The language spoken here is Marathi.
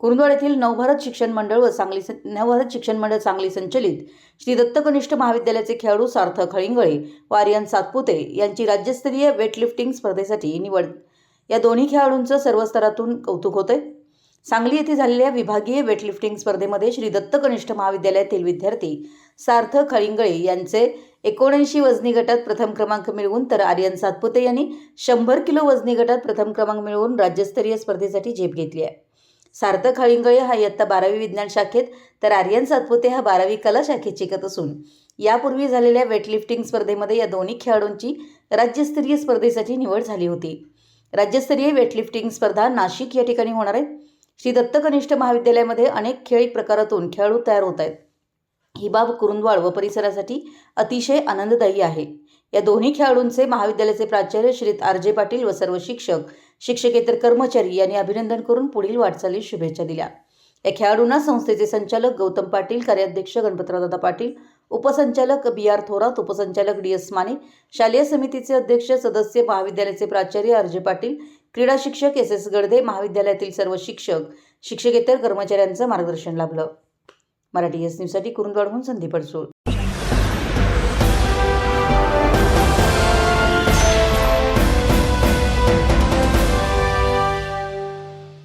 कुरुंदवाड येथील नवभारत शिक्षण मंडळ व सांगली नवभारत शिक्षण मंडळ सांगली संचलित श्री दत्तकनिष्ठ महाविद्यालयाचे खेळाडू सार्थक खळिंगळे व आर्यन सातपुते यांची राज्यस्तरीय वेटलिफ्टिंग स्पर्धेसाठी निवड. या दोन्ही खेळाडूंचं सर्व स्तरातून कौतुक होते सांगली येथे झालेल्या विभागीय वेटलिफ्टिंग स्पर्धेमध्ये श्री दत्तकनिष्ठ महाविद्यालयातील विद्यार्थी सार्थक खळिंगळे यांचे एकोणऐंशी वजनी गटात प्रथम क्रमांक मिळवून तर आर्यन सातपुते यांनी शंभर किलो वजनी गटात प्रथम क्रमांक मिळवून राज्यस्तरीय स्पर्धेसाठी झेप घेतली आहे. सार्थक हळिंगळे हा इयत्ता बारावी विज्ञान शाखेत तर आर्यन सातपुते हा बारावी कला शाखेत शिकत असून यापूर्वी झालेल्या वेटलिफ्टिंग स्पर्धेमध्ये या दोन्ही खेळाडूंची राज्यस्तरीय स्पर्धेसाठी निवड झाली होती. राज्यस्तरीय वेटलिफ्टिंग स्पर्धा नाशिक या ठिकाणी होणार आहे श्री दत्त कनिष्ठ महाविद्यालयामध्ये अनेक खेळ प्रकारातून खेळाडू तयार होत आहेत. ही बाब कुरुंदवाड व परिसरासाठी अतिशय आनंददायी आहे. या दोन्ही खेळाडूंचे महाविद्यालयाचे प्राचार्य श्री आर जे पाटील व सर्व शिक्षक शिक्षकेतर कर्मचारी यांनी अभिनंदन करून पुढील वाटचालीस शुभेच्छा दिल्या. या खेळाडूंना संस्थेचे संचालक गौतम पाटील कार्याध्यक्ष गणपतरावदादा पाटील उपसंचालक बी आर थोरात उपसंचालक डी एस माने शालेय समितीचे अध्यक्ष सदस्य महाविद्यालयाचे प्राचार्य अर्जे पाटील क्रीडा शिक्षक एस एस गडदे महाविद्यालयातील सर्व शिक्षक शिक्षकेतर कर्मचाऱ्यांचं मार्गदर्शन लाभलं. मराठी एस न्यूजसाठी कुरुंदवाडहून संदीप अडसूळ.